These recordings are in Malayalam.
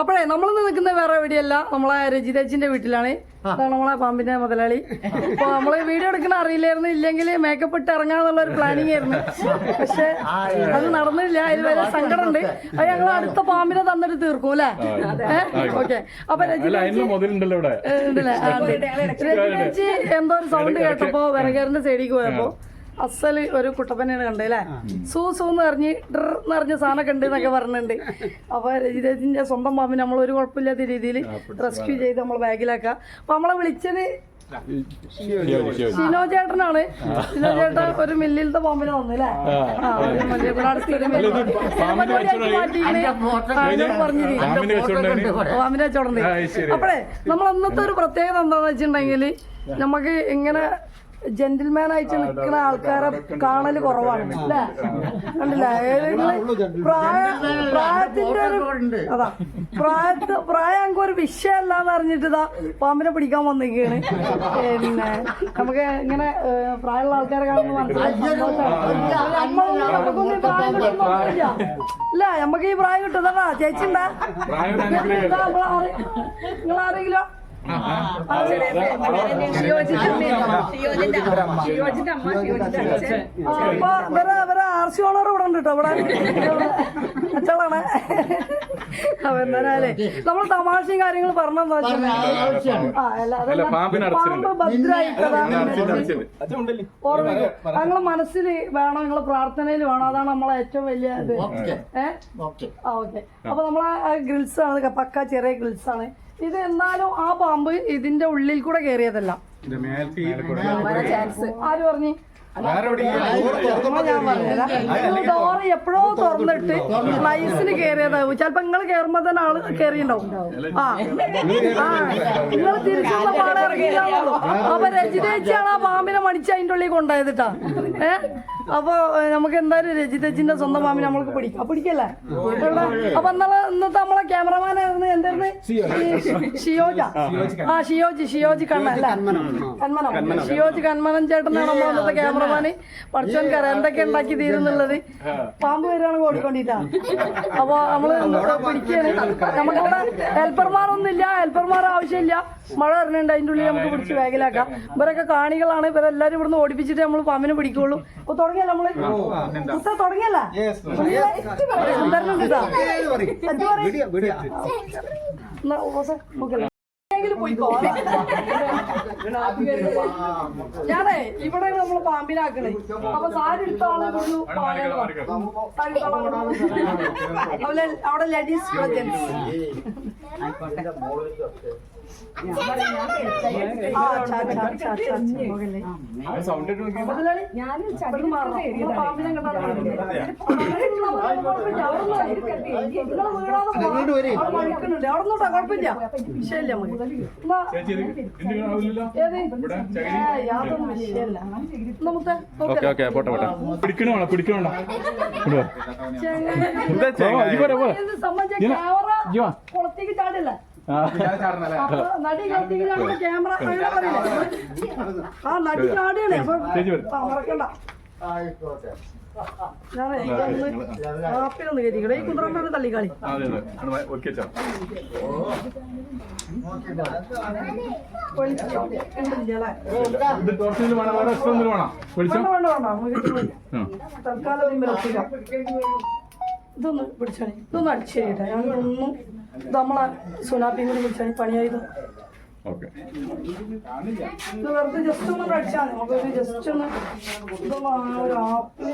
അപ്പോഴേ നമ്മളിന്ന് നിൽക്കുന്ന വേറെ എവിടെയല്ല നമ്മളെ രജിതേച്ചിന്റെ വീട്ടിലാണ്. അതാണ് നമ്മളെ പാമ്പിന്റെ മുതലാളി. അപ്പൊ നമ്മൾ വീഡിയോ എടുക്കണ അറിയില്ലായിരുന്നു ഇല്ലെങ്കിൽ മേക്കപ്പ് ഇട്ട് ഇറങ്ങാന്നുള്ള ഒരു പ്ലാനിങ് ആയിരുന്നു. പക്ഷെ അത് നടന്നില്ല അതിൽ വരെ സങ്കടമുണ്ട്. അത് ഞങ്ങൾ അടുത്ത പാമ്പിനെ തന്നിട്ട് തീർക്കും അല്ലേ? ഓക്കെ. അപ്പൊ അല്ല രജിത അതിന് ഇവിടെ. ഉണ്ടല്ലേ? ആ, ഉണ്ട്. എന്തോ ഒരു സൗണ്ട് കേട്ടപ്പോ വിറകേറിന്റെ സൈഡിലേക്ക് പോയപ്പോ അസൽ ഒരു കുട്ടപ്പനെയാണ് കണ്ടത് അല്ലേ? സൂ സൂ എന്ന് പറഞ്ഞ് എന്ന് പറഞ്ഞ സാധനമൊക്കെ ഉണ്ട് എന്നൊക്കെ പറഞ്ഞിട്ടുണ്ട്. അപ്പൊ രജിതേച്ചിന്റെ സ്വന്തം പാമ്പിന് നമ്മൾ ഒരു കുഴപ്പമില്ലാത്ത രീതിയിൽ റെസ്ക്യൂ ചെയ്ത് നമ്മൾ ബാഗിലാക്കാം. അപ്പൊ നമ്മളെ വിളിച്ചത്. ഷിനോ ചേട്ടനാണ്. ഷിനോ ചേട്ടൻ ഒരു മില്ലിലത്തെ പാമ്പിനെ വന്നില്ലേ പാമ്പിനെ. അപ്പഴേ നമ്മൾ അന്നത്തെ ഒരു പ്രത്യേകത എന്താന്ന് വെച്ചിട്ടുണ്ടെങ്കിൽ നമുക്ക് ഇങ്ങനെ ജെന്റിൽമാൻ ആയിട്ട് നിൽക്കുന്ന ആൾക്കാരെ കാണൽ കുറവാണ്. അല്ലേ? കണ്ടില്ല? ഏതെങ്കിലും പ്രായ പ്രായത്തിന്റെ ഒരു അതാ. പ്രായത്ത് പ്രായം ഒരു വിഷയമല്ലാന്ന് അറിഞ്ഞിട്ട് ഇതാ പാമ്പിനെ പിടിക്കാൻ വന്നിരിക്കുകയാണ്. പിന്നെ നമുക്ക് ഇങ്ങനെ പ്രായമുള്ള ആൾക്കാരെ കാണുമ്പോൾ. ഇല്ല നമുക്ക് ഈ പ്രായം കിട്ടുന്നതാ. ചേച്ചി ഉണ്ടാ പ്രായം ഇവരെ ആർ സി ഓണർ ഇവിടെ ഉണ്ട് കേട്ടോ ഇവിടെ. അച്ചളാണ് അപ്പൊ എന്നാലേ നമ്മൾ തമാശയും കാര്യങ്ങളും പറഞ്ഞെന്താ. പാമ്പ് ഭദ്രായിട്ടതാണ്. ഞങ്ങളെ മനസ്സിൽ വേണം? നിങ്ങളെ പ്രാർത്ഥനയിൽ വേണം? അതാണ് നമ്മളെ ഏറ്റവും വലിയ ഇത്. ഏഹ് ഓക്കെ. അപ്പൊ നമ്മളെ ഗ്രിൽസ് ആണ് പക്ക ചെറിയ ഗ്രിൽസ് ആണ് ഇത് എന്നാലും ആ പാമ്പ് ഇതിന്റെ ഉള്ളിൽ കൂടെ കയറിയതല്ല. ആര് പറഞ്ഞു? ഡോറ് എപ്പോഴോ തുറന്നിട്ട് ലൈസിന് കയറിയതാവും ചിലപ്പോ നിങ്ങൾ കയറുമ്പോ തന്നെ ആൾ കയറിയുണ്ടാവും ആ. ആ. നിങ്ങൾ തിരിച്ചുള്ള പാടെ ഇറങ്ങിയില്ലാന്നുള്ളൂ അപ്പൊ രജിതേച്ചിയാണ് ആ പാമ്പിനെ മടിച്ച് അതിന്റെ ഉള്ളിൽ കൊണ്ടുപോയതിട്ടാ ഏ? അപ്പൊ നമുക്ക് എന്തായാലും രജിതജിന്റെ സ്വന്തം മാമി നമ്മൾക്ക് പിടിക്കാം. പിടിക്കല്ലേ? അപ്പൊ എന്നാൽ ഇന്നത്തെ നമ്മളെ ക്യാമറമാനായിരുന്നു എന്തായിരുന്നു ഷിയോജ. ആ ഷിയോജി ഷിയോജി കണ്ണൻ അല്ലേ? കന്മനം ഷിയോജി കന്മനം ചേട്ടനാണ് നമ്മൾ ഇന്നത്തെ ക്യാമറമാന്. പഠിച്ചോൻകാർ എന്തൊക്കെ ഉണ്ടാക്കി തീരുന്നുള്ളത്? പാമ്പ് വരാണ് ഓടിക്കൊണ്ടിട്ടാ. അപ്പൊ നമ്മൾ പിടിക്കാണ്. നമുക്കവിടെ ഹെൽപ്പർമാരൊന്നും ഇല്ല ഹെൽപ്പർമാർ ആവശ്യമില്ല. മഴ വരണുണ്ട് അതിന്റെ ഉള്ളിൽ നമുക്ക് പിടിച്ച് വേഗലാക്കാം ഇവരൊക്കെ കാണികളാണ്. ഇവരെല്ലാരും ഇവിടുന്ന് ഓടിപ്പിച്ചിട്ട് നമ്മൾ പാമ്പിനെ പിടിക്കുള്ളൂ. അപ്പൊ തുടങ്ങിയല്ല നമ്മൾ തുടങ്ങിയല്ല. ഞാനേ ഇവിടെ നമ്മൾ പാമ്പിനാക്കണേ. അപ്പൊ സാരി എടുത്ത ആളെ ഒരു അവിടെ ലഡീസ് ലേഡീസ് ജെന്റ്സ് കുളത്തേക്ക് ചാടില്ല നടി ചാടുന്ന ക്യാമറ ആ നടി ചാടിയാണ്. അപ്പൊ മറക്കണ്ട ആപ്പിലൊന്ന് കയറ്റിക്കട്ടെ ഈ കുന്ത്രണ്ടൊന്ന് തള്ളിക്കളി. തൽക്കാലം. ഇതൊന്ന് പിടിച്ചാണി. ഇതൊന്ന് അടിച്ചേരിട്ടെ ഞങ്ങളൊന്നും ഒന്നും നമ്മളെ സുനാപ്പിയും കൂടി പിടിച്ചാണി പണിയായത് ഇത് വെറുതെ ജസ്റ്റ് ഒന്ന് അടിച്ചാൽ മതി. നമുക്കൊരു ജസ്റ്റ് ഒന്ന് ഇതൊന്ന് ആ ഒരു ആപ്പിൾ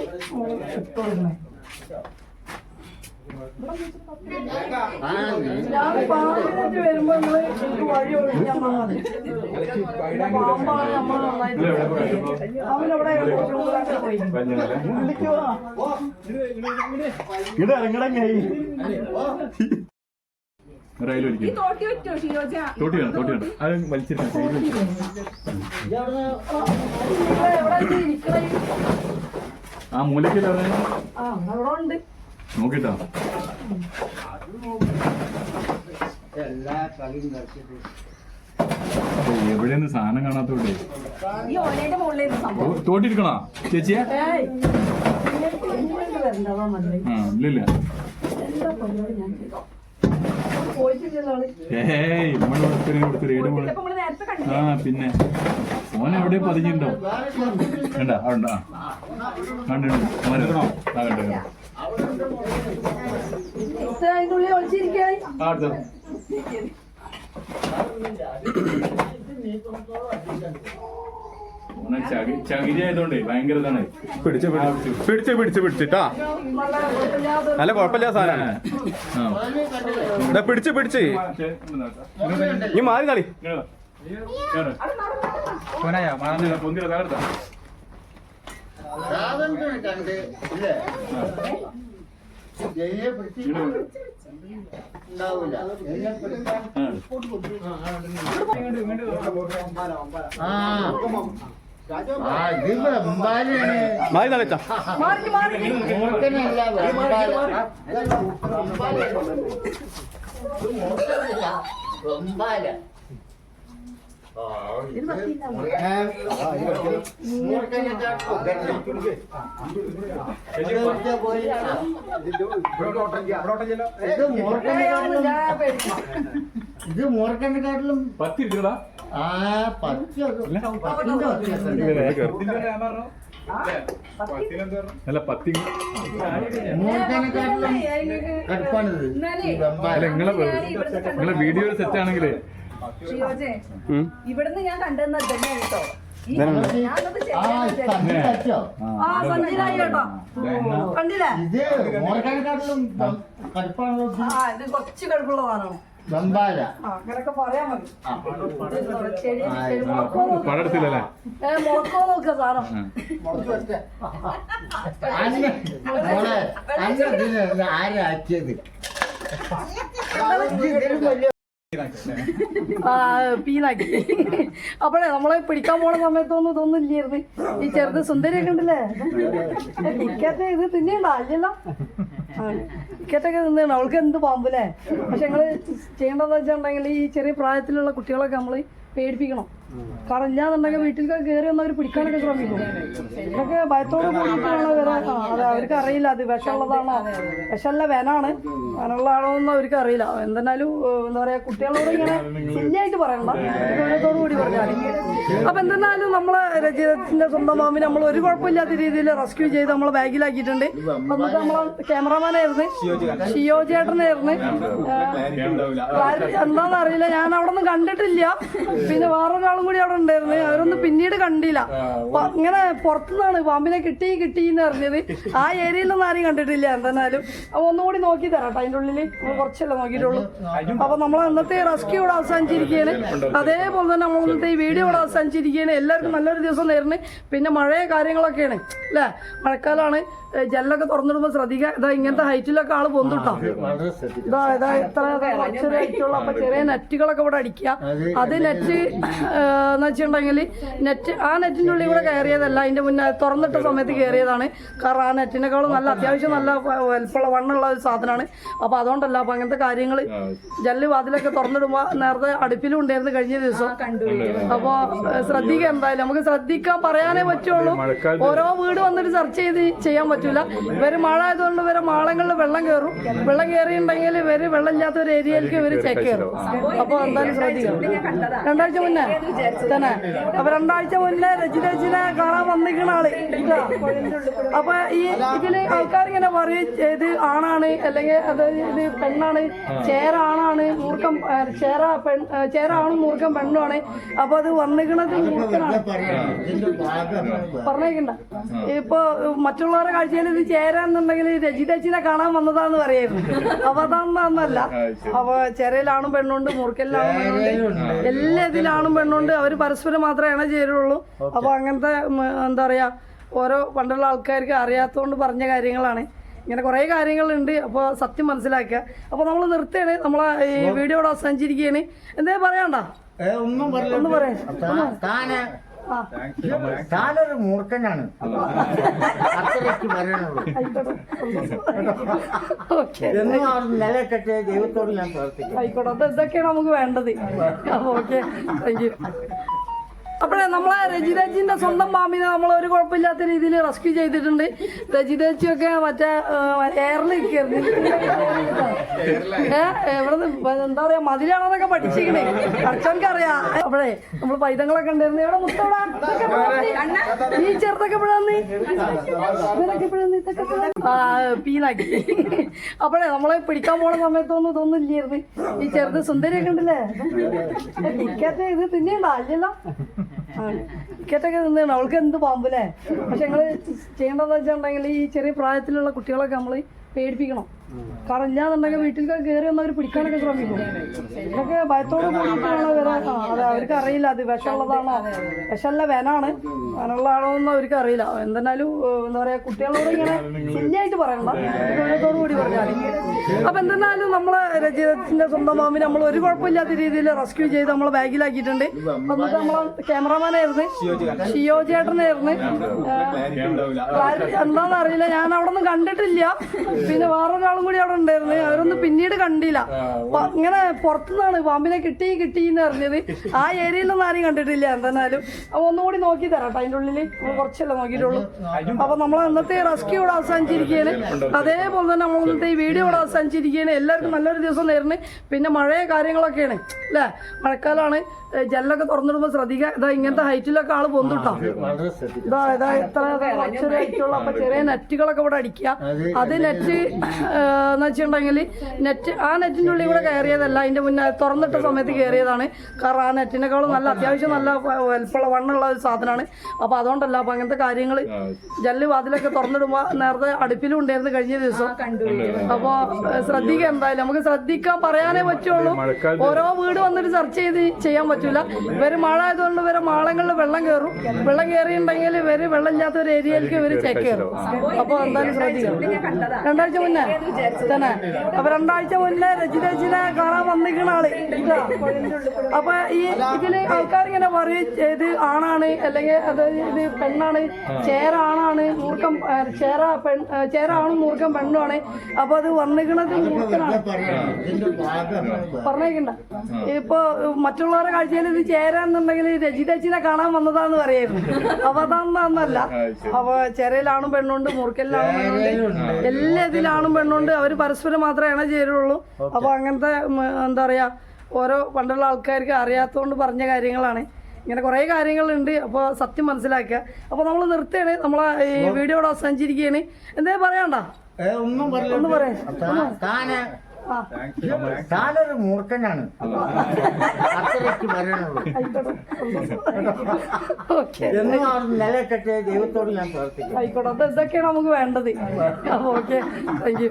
ഇട്ടു കൊടുക്കണേ. പോയി തോട്ടി തോട്ടി ആ മൂലക്കിൽ നോക്കിട്ടോ. എവിടെയൊന്നും സാധനം കാണാത്തോട്ടെ തോട്ടിരിക്കണോ? ചേച്ചിയെ? ഇല്ലില്ല. ഏയ് കൊടുത്തൊരു ഏട് കണ്ടു ആ പിന്നെ. മോൻ എവിടെ പതിഞ്ഞിട്ടുണ്ടോ വേണ്ട അവിടെ കണ്ടോ കണ്ടോ. അതിന്റെ ഉള്ളിൽ ഒളിച്ചിരിക്കായി പിടിച്ച് പിടിച്ച്. പിടിച്ച് പിടിച്ച് പിടിച്ചിട്ടാ? നല്ല കുഴപ്പമില്ല സാധനമാണ് പിടിച്ച് പിടിച്ച്. നീ മാറി കളി. പൊന്തിര തകർത്താ. സാധനത്തിന് കണ്ട് ഇല്ലേ? ജയിലെ പിടിച്ച് ഉണ്ടാവൂല. ജയിലെ പിടിക്കാൻ ആ. ആ. ഇത് വെമ്പാലാണ് മാറി വെമ്പാല വെമ്പാല ആ, ഇത് മൂർഖനെക്കാട്ടിലും പത്തിരിക്കടാ ആ പത്ത് പത്തിന്റെ അല്ല പത്തി നിങ്ങളെ നിങ്ങളെ വീഡിയോ സെറ്റ് ആണെങ്കിലേ ഷിയോജെ. ഇവിടുന്ന് ഞാൻ കണ്ടെന്ന് തന്നെ കേട്ടോ. കണ്ടില്ലേ? ഇത് കുറച്ച് കടുപ്പുള്ളതാണ് മുളക്കോ നോക്ക്. ആരാക്കിയത്? പീനാക്കി അപ്പോഴേ നമ്മളെ പിടിക്കാൻ പോണ സമയത്തൊന്നും ഇതൊന്നും ഇല്ലായിരുന്നു. ഈ ചെറുത് സുന്ദരിയൊക്കെ ഉണ്ടല്ലേ? ഇക്കത്തെ ഇത് തിന്നണ്ട അല്ലല്ലോ ഇക്കത്തൊക്കെ തിന്നണം അവൾക്ക് എന്ത് പാമ്പല്ലേ? പക്ഷെ ഞങ്ങൾ ചെയ്യേണ്ടതെന്ന് വെച്ചിട്ടുണ്ടെങ്കിൽ ഈ ചെറിയ പ്രായത്തിലുള്ള കുട്ടികളൊക്കെ നമ്മൾ പേടിപ്പിക്കണം. കാരണം ഇല്ലാന്നുണ്ടെങ്കിൽ വീട്ടിലേക്ക് കയറി വന്ന് അവർ പിടിക്കാനൊക്കെ ശ്രമിക്കും. ഇതൊക്കെ ഭയത്തോട് കൂടിയിട്ടാണ് അതെ അവർക്ക് അറിയില്ല അത് വിഷമുള്ളതാണോ വിഷമല്ല വേനാണ്. വേനുള്ളതാണോ എന്ന് അവർക്ക് അറിയില്ല. എന്തെന്നാലും എന്താ പറയാ കുട്ടികളോട് ഇങ്ങനെ ശരിയായിട്ട് പറയണ്ട. ഗൗരവത്തോടു കൂടി പറഞ്ഞാൽ അപ്പൊ എന്തെന്നാലും നമ്മളെ രജിതത്തിന്റെ സ്വന്തം മാമിനെ നമ്മൾ ഒരു കുഴപ്പമില്ലാത്ത രീതിയിൽ റെസ്ക്യൂ ചെയ്ത് നമ്മളെ ബാഗിലാക്കിയിട്ടുണ്ട്. എന്നിട്ട് നമ്മളെ ക്യാമറമാനായിരുന്നു ഷിയോ ചേട്ടനായിരുന്നു എന്താന്ന് അറിയില്ല. ഞാൻ അവിടെ ഒന്നും കണ്ടിട്ടില്ല. പിന്നെ വേറൊരാളും കൂടി അവിടെ ഉണ്ടായിരുന്നു. അവരൊന്നും പിന്നീട് കണ്ടില്ല. ഇങ്ങനെ പുറത്തുനിന്നാണ് പാമ്പിനെ കിട്ടി കിട്ടി എന്ന് അറിഞ്ഞത്. ആ ഏരിയയിലൊന്നും ആരും കണ്ടിട്ടില്ല. എന്തായാലും അപ്പൊ ഒന്നുകൂടി നോക്കി തരാം കേട്ടോ അതിന്റെ ഉള്ളിൽ കുറച്ചല്ല നോക്കിയിട്ടുള്ളൂ. അപ്പൊ നമ്മൾ അന്നത്തെ റെസ്ക്യൂ ഇവിടെ അവസാനിച്ചിരിക്കുകയാണ്. അതേപോലെ തന്നെ നമ്മൾ ഇന്നത്തെ ഈ വീഡിയോ ഇവിടെ അവസാനിച്ചിരിക്കുകയാണ്. എല്ലാവർക്കും നല്ലൊരു ദിവസം നേരുന്നു. പിന്നെ മഴയ കാര്യങ്ങളൊക്കെയാണ്. അല്ലേ? മഴക്കാലമാണ് ജെല്ലൊക്കെ തുറന്നിടുമ്പോ തുറന്നിടുമ്പോൾ ശ്രദ്ധിക്കുക ഇതാ ഇങ്ങനത്തെ ഹൈറ്റിലൊക്കെ ആൾ പൊന്തുട്ടോ ഇതാ ഇതാ ഇത്ര കുറച്ചൊരു ഹൈറ്റുള്ള അപ്പൊ ചെറിയ നെറ്റുകളൊക്കെ ഇവിടെ അടിക്കുക. അത് നെറ്റ് എന്ന് വെച്ചിട്ടുണ്ടെങ്കിൽ നെറ്റ് ആ നെറ്റിന്റെ ഉള്ളിൽ കൂടെ കയറിയതല്ല. അതിന്റെ മുന്നേ തുറന്നിട്ട സമയത്ത് കയറിയതാണ്. കാരണം ആ നെറ്റിനേക്കാളും നല്ല അത്യാവശ്യം നല്ല വലുപ്പമുള്ള വണ്ണുള്ള ഒരു സാധനമാണ്. അപ്പോൾ അതുകൊണ്ടല്ല അപ്പോൾ അങ്ങനത്തെ കാര്യങ്ങൾ ജല്ല് വാതിലൊക്കെ തുറന്നിടുമ്പോൾ നേരത്തെ അടുപ്പിലും ഉണ്ടായിരുന്നു കഴിഞ്ഞ ദിവസം. അപ്പോൾ ശ്രദ്ധിക്കുക എന്തായാലും. നമുക്ക് ശ്രദ്ധിക്കാൻ പറയാനേ പറ്റുള്ളൂ. ഓരോ വീട് വന്നിട്ട് സെർച്ച് ചെയ്ത് ചെയ്യാൻ പറ്റൂല. ഇവർ മഴ ആയതുകൊണ്ട് ഇവരെ മാളങ്ങളിൽ വെള്ളം കയറും വെള്ളം കയറിയിട്ടുണ്ടെങ്കിൽ ഇവർ വെള്ളം ഇല്ലാത്ത ഒരു ഏരിയയിലേക്ക് ഇവർ ചെക്ക് കയറും അപ്പോൾ എന്തായാലും ശ്രദ്ധിക്കണം. രണ്ടാഴ്ച മുന്നേ. തന്നെ. അപ്പൊ രണ്ടാഴ്ച മുന്നേ രചിതച്ചിനെ കാണാൻ വന്നിരിക്കുന്ന ആൾ. അപ്പൊ ഈ ഇതിൽ ആൾക്കാർ ഇങ്ങനെ പറയും ഇത് ആണാണ് അല്ലെങ്കിൽ അത് ഇത് പെണ്ണാണ് ചേര ആണാണ് മൂർഖം ചേര പെൺ ചേര ആണും മൂർഖം പെണ്ണുമാണ് അപ്പൊ അത് വന്നിരിക്കുന്നത് ഭാഗം പറഞ്ഞേക്കണ്ട. ഇപ്പൊ മറ്റുള്ളവരുടെ കാഴ്ചയിൽ ഇത് ചേരാന്നുണ്ടെങ്കിൽ രജിതച്ചിനെ കാണാൻ വന്നതാന്ന് പറയായിരുന്നു. അപ്പൊ അതാന്നല്ല അപ്പൊ ചെരയിലാണും പെണ്ണുണ്ട് മുറുക്കലിലാണും പെണ്ണുണ്ട്. എല്ലാ ഇതിലാണും പെണ്ണുണ്ട്. അവർ പരസ്പരം മാത്രമേ ഇണ ചേരുള്ളൂ. അപ്പൊ അങ്ങനത്തെ എന്താ പറയാ ഓരോ പണ്ടുള്ള ആൾക്കാർക്ക് അറിയാത്തതുകൊണ്ട് പറഞ്ഞ കാര്യങ്ങളാണ്. ഇങ്ങനെ കുറേ കാര്യങ്ങളുണ്ട്. അപ്പോൾ സത്യം മനസ്സിലാക്കുക. അപ്പോൾ നമ്മൾ നിർത്തുകയാണ്. നമ്മളെ ഈ വീഡിയോ ഇവിടെ അവസാനിച്ചിരിക്കുകയാണ്. എന്തേ പറയണ്ട? ഒന്നും പറയാം താനൊരു മൂർഖനാണ്. അത്രയ്ക്ക് പറയണുള്ളൂ ഓക്കെ. എന്നും അവർ നിലക്കെട്ട് ദൈവത്തോട് ഞാൻ പ്രാർത്ഥിക്കും ആയിക്കോട്ടെ. അത് ഇതൊക്കെയാണ് നമുക്ക് വേണ്ടത്. ഓക്കെ. താങ്ക് യു അപ്പോഴേ നമ്മളെ രജിതേച്ചിന്റെ സ്വന്തം പാമ്പിനെ നമ്മൾ ഒരു കുഴപ്പമില്ലാത്ത രീതിയിൽ റെസ്ക്യൂ ചെയ്തിട്ടുണ്ട്. രജിതേച്ചിയൊക്കെ മറ്റേ എയറിൽ എവിടെ എന്താ പറയാ മതിലാണെന്നൊക്കെ പഠിച്ചിരിക്കണേ. പഠിച്ചവനക്ക് അറിയാം അപ്പോഴേ നമ്മൾ പൈതങ്ങളൊക്കെ ഉണ്ടായിരുന്നു. എവിടെ മുത്തോടാ? ഈ ചെറുതൊക്കെ പീനാക്കി. അപ്പോഴേ നമ്മളെ പിടിക്കാൻ പോണ സമയത്തൊന്നും ഇതൊന്നും ഇല്ലായിരുന്നു. ഈ ചെറുത് സുന്ദരിയൊക്കെ ഉണ്ടല്ലേ? ഇത് തിന്നേണ്ട അല്ലല്ലോ Mm-hmm. ടിക്കറ്റൊക്കെ നിന്നാണ്. അവൾക്ക് എന്ത് പാമ്പല്ലേ? പക്ഷെ ഞങ്ങൾ ചെയ്യേണ്ടതെന്ന് വെച്ചിട്ടുണ്ടെങ്കിൽ ഈ ചെറിയ പ്രായത്തിലുള്ള കുട്ടികളൊക്കെ നമ്മൾ പേടിപ്പിക്കണം. കാരണം ഇല്ലാന്നുണ്ടെങ്കിൽ വീട്ടിലേക്ക് കയറി വന്ന് അവർ പിടിക്കാനൊക്കെ ശ്രമിക്കും. ഇതൊക്കെ ഭയത്തോട് കൂടിയിട്ടാണ് വരാ അതെ അവർക്ക് അറിയില്ല അത് വിഷമുള്ളതാണോ? വിഷമല്ല വേനാണ്. എന്ന് അവർക്ക് അറിയില്ല. എന്തെന്നാലും എന്താ പറയാ കുട്ടികളോട് ഇങ്ങനെ ശരിയായിട്ട് പറയണ്ട. ഗൗരവത്തോടു കൂടി പറഞ്ഞാൽ അപ്പൊ എന്തെന്നാലും നമ്മളെ രജിതത്തിന്റെ സ്വന്തം മാമിനെ നമ്മൾ ഒരു കുഴപ്പമില്ലാത്ത രീതിയിൽ റെസ്ക്യൂ ചെയ്ത് നമ്മളെ ബാഗിലാക്കിയിട്ടുണ്ട്. എന്നിട്ട് നമ്മളെ ക്യാമറമാനായിരുന്നു ഷിയോ ചേട്ടനായിരുന്നു? എന്താണെന്ന് അറിയില്ല. ഞാൻ അവിടെ ഒന്നും കണ്ടിട്ടില്ല. പിന്നെ വേറൊരാളും കൂടി അവിടെ ഉണ്ടായിരുന്നു. അവരൊന്നും പിന്നീട് കണ്ടില്ല. ഇങ്ങനെ പുറത്തുനിന്നാണ് പാമ്പിനെ കിട്ടി കിട്ടി എന്ന് അറിഞ്ഞത്. ആ ഏരിയയിലൊന്നും ആരും കണ്ടിട്ടില്ല എന്തായാലും. അപ്പൊ ഒന്നുകൂടി നോക്കി തരാം കേട്ടോ അതിന്റെ ഉള്ളിൽ കുറച്ചല്ലേ നോക്കിയിട്ടുള്ളൂ. അപ്പൊ നമ്മൾ അന്നത്തെ റെസ്ക്യൂ ഇവിടെ അവസാനിച്ചിരിക്കുകയാണ് അതേപോലെ തന്നെ നമ്മൾ ഇന്നത്തെ ഈ വീഡിയോ ഇവിടെ അവസാനിച്ചിരിക്കുകയാണ് എല്ലാവർക്കും നല്ലൊരു ദിവസം നേരുന്നു. പിന്നെ മഴയ കാര്യങ്ങളൊക്കെയാണ്. അല്ലേ? മഴക്കാലമാണ് ജനലൊക്കെ തുറന്നിടുമ്പോൾ ശ്രദ്ധിക്കുക ഇതാ ഇങ്ങനത്തെ ഹൈറ്റിലൊക്കെ ആൾ പൊന്തുട്ടോ ഇതാ ഇതാ ഇത്ര കുറച്ചൊരു ഹൈറ്റുള്ള അപ്പൊ ചെറിയ നെറ്റുകളൊക്കെ ഇവിടെ അടിക്കുക അത് നെറ്റ് എന്ന് വെച്ചിട്ടുണ്ടെങ്കിൽ നെറ്റ് ആ നെറ്റിന്റെ ഉള്ളിൽ കൂടെ കയറിയതല്ല അതിന്റെ മുന്നേ തുറന്നിട്ട സമയത്ത് കയറിയതാണ് കാരണം ആ നെറ്റിനേക്കാളും നല്ല അത്യാവശ്യം നല്ല വലുപ്പുള്ള വണ്ണുള്ള ഒരു സാധനമാണ് അപ്പൊ അതുകൊണ്ടല്ല അപ്പൊ അങ്ങനത്തെ കാര്യങ്ങൾ ജല്ല് വാതിലൊക്കെ തുറന്നിടുമ്പോ നേരത്തെ അടുപ്പിലും ഉണ്ടായിരുന്നു കഴിഞ്ഞ ദിവസം. അപ്പൊ ശ്രദ്ധിക്കുക എന്തായാലും. നമുക്ക് ശ്രദ്ധിക്കാൻ പറയാനേ പറ്റുള്ളൂ. ഓരോ വീട് വന്നിട്ട് സെർച്ച് ചെയ്ത് ചെയ്യാൻ പറ്റൂല. ഇവർ മഴ ആയതുകൊണ്ട് ഇവരെ മാളങ്ങളിൽ വെള്ളം കയറും. വെള്ളം കയറിയിട്ടുണ്ടെങ്കിൽ ഇവർ വെള്ളം ഇല്ലാത്ത ഒരു ഏരിയയിലേക്ക് ഇവർ ചെക്ക് കയറും അപ്പൊ എന്തായാലും ശ്രദ്ധിക്കണം. രണ്ടാഴ്ച മുന്നേ തന്നെ. അപ്പൊ രണ്ടാഴ്ച മുന്നേ രചിതച്ചിനെ കാണാൻ വന്നിരിക്കുന്ന ആൾ. അപ്പോൾ അപ്പൊ ഈ ഇതിൽ ആൾക്കാർ ഇങ്ങനെ പറയും ഇത് ആണാണ് അല്ലെങ്കിൽ അത് ഇത് പെണ്ണാണ് ചേര ആണാണ് ആ, ചേര പെൺ ചേര ആണും മൂർക്കം പെണ്ണുമാണ് അപ്പൊ അത് വന്നിരിക്കുന്നത് മൂർക്കനാണ് പറഞ്ഞേക്കണ്ട. ഇപ്പൊ മറ്റുള്ളവരുടെ കാഴ്ചയിൽ ഇത് ചേരാന്നുണ്ടെങ്കിൽ രജിതച്ചിനെ കാണാൻ വന്നതാന്ന് പറയായിരുന്നു. അപ്പൊ അതാന്നല്ല അപ്പൊ ചെരയിലാണും പെണ്ണുണ്ട് മുറുക്കലിലാണും പെണ്ണുണ്ട്. എല്ലാ ഇതിലാണും പെണ്ണുണ്ട്. അവർ പരസ്പരം മാത്രമേ ഇണ ചേരുള്ളൂ. അപ്പൊ അങ്ങനത്തെ എന്താ പറയാ ഓരോ പണ്ടുള്ള ആൾക്കാർക്ക് അറിയാത്തതുകൊണ്ട് പറഞ്ഞ കാര്യങ്ങളാണ്. ഇങ്ങനെ കുറേ കാര്യങ്ങളുണ്ട്. അപ്പോൾ സത്യം മനസ്സിലാക്കുക. അപ്പോൾ നമ്മൾ നിർത്തുകയാണ്. നമ്മളെ ഈ വീഡിയോ ഇവിടെ അവസാനിച്ചിരിക്കുകയാണ്. എന്തേ പറയണ്ട? ഒന്നും പറയാം താനൊരു മൂർഖനാണ്. അത്രയ്ക്ക് വരണുള്ളൂ നിലക്കെട്ടെ എന്നും ആ നിലക്കെട്ട് ദൈവത്തോട് ഞാൻ പ്രാർത്ഥിക്കും ആയിക്കോട്ടെ. അത് എന്തൊക്കെയാണ് നമുക്ക് വേണ്ടത്? ഓക്കെ. Thank you